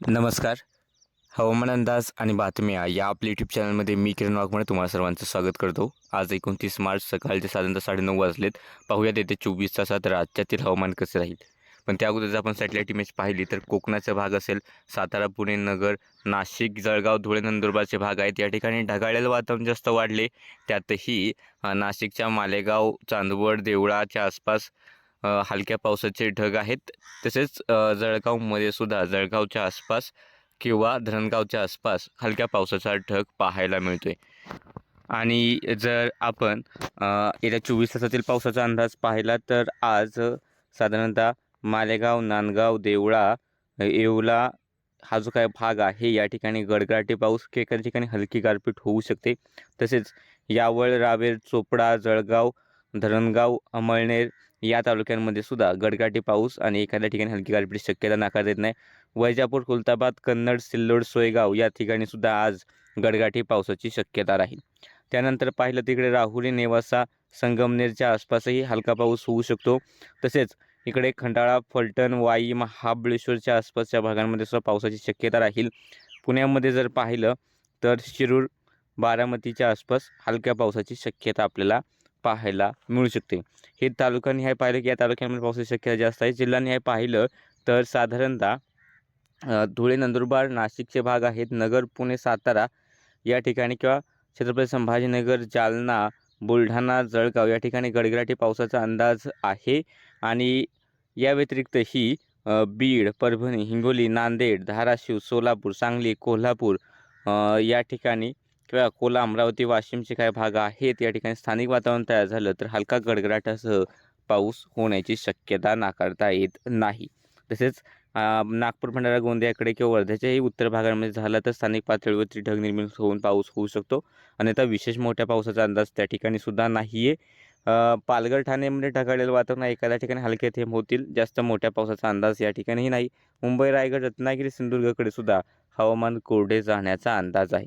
नमस्कार. हवामान अंदाज आणि बातम्या या आपल्या यूट्यूब चॅनलमध्ये मी किरण वाघमारे तुम्हाला सर्वांचं स्वागत करतो. आज एकोणतीस मार्च सकाळचे साधारणतः साडेनऊ वाजलेत. पाहूयात येते चोवीस तासात राज्यातील हवामान कसे राहील. पण त्या अगोदर जर आपण सॅटेलाईट इमेज पाहिली तर कोकणाचा भाग असेल सातारा पुणे नगर नाशिक जळगाव धुळे नंदुरबारचे भाग आहेत. या ठिकाणी ढगाळलेलं वातावरण जास्त वाढले. त्यातही नाशिकच्या मालेगाव चांदवड देवळाच्या आसपास हलक्या पावसाचे ढग आहेत. तसेच जळगावमध्ये सुद्धा जळगावच्या आसपास किंवा धरणगावच्या आसपास हलक्या पावसाचा ढग पाहायला मिळतोय. आणि जर आपण येत्या चोवीस तासातील पावसाचा अंदाज पाहिला तर आज साधारणतः मालेगाव नांदगाव देवळा येवला हा जो काय भाग आहे या ठिकाणी गडगडाटी पाऊस किंवा एखाद्या ठिकाणी हलकी गारपीट होऊ शकते. तसेच यावळ रावेर चोपडा जळगाव धरणगाव अमळनेर या तालुक्यांमध्ये सुद्धा गडगाटी पाऊस आणि एखाद्या ठिकाणी हलकी गारपीट शक्यता नाकारता येत नाही. वैजापूर खुलताबाद कन्नड सिल्लोड सोयगाव या ठिकाणी सुद्धा आज गडगाठी पावसाची शक्यता राहील. त्यानंतर पाहिलं तिकडे राहुरी नेवासा संगमनेरच्या आसपासही हलका पाऊस होऊ शकतो. तसेच इकडे खंडाळा फलटण वाई महाबळेश्वरच्या आसपासच्या भागांमध्ये सुद्धा पावसाची शक्यता राहील. पुण्यामध्ये जर पाहिलं तर शिरूर बारामतीच्या आसपास हलक्या पावसाची शक्यता आपल्याला पाहायला मिळू शकते. हे तालुकानिहाय पाहिलं की या तालुक्यांमध्ये पावसाची शक्यता जास्त आहे. जिल्हानिहाय पाहिलं तर साधारणतः धुळे नंदुरबार नाशिकचे भाग आहेत. नगर पुणे सातारा या ठिकाणी किंवा छत्रपती संभाजीनगर जालना बुलढाणा जळगाव या ठिकाणी गडगडाटी पावसाचा अंदाज आहे. आणि या व्यतिरिक्तही ही बीड परभणी हिंगोली नांदेड धाराशिव सोलापूर सांगली कोल्हापूर या ठिकाणी किंवा अकोला अमरावती वाशिमचे काही भाग आहेत या ठिकाणी स्थानिक वातावरण तयार झालं तर हलका गडगडाटासह पाऊस होण्याची शक्यता नाकारता येत नाही. तसेच नागपूर भंडारा गोंदियाकडे किंवा वर्ध्याच्याही उत्तर भागांमध्ये झाला तर स्थानिक पातळीवरती ढग निर्मित होऊन पाऊस होऊ शकतो. अन्यथा विशेष मोठ्या पावसाचा अंदाज त्या ठिकाणी सुद्धा नाही आहे पालघर ठाणेमध्ये ढगाळलेलं वातावरण एखाद्या ठिकाणी हलके थेंब होतील. जास्त मोठ्या पावसाचा अंदाज या ठिकाणीही नाही. मुंबई रायगड रत्नागिरी सिंधुदुर्गकडे सुद्धा हवामान कोरडे जाण्याचा अंदाज आहे.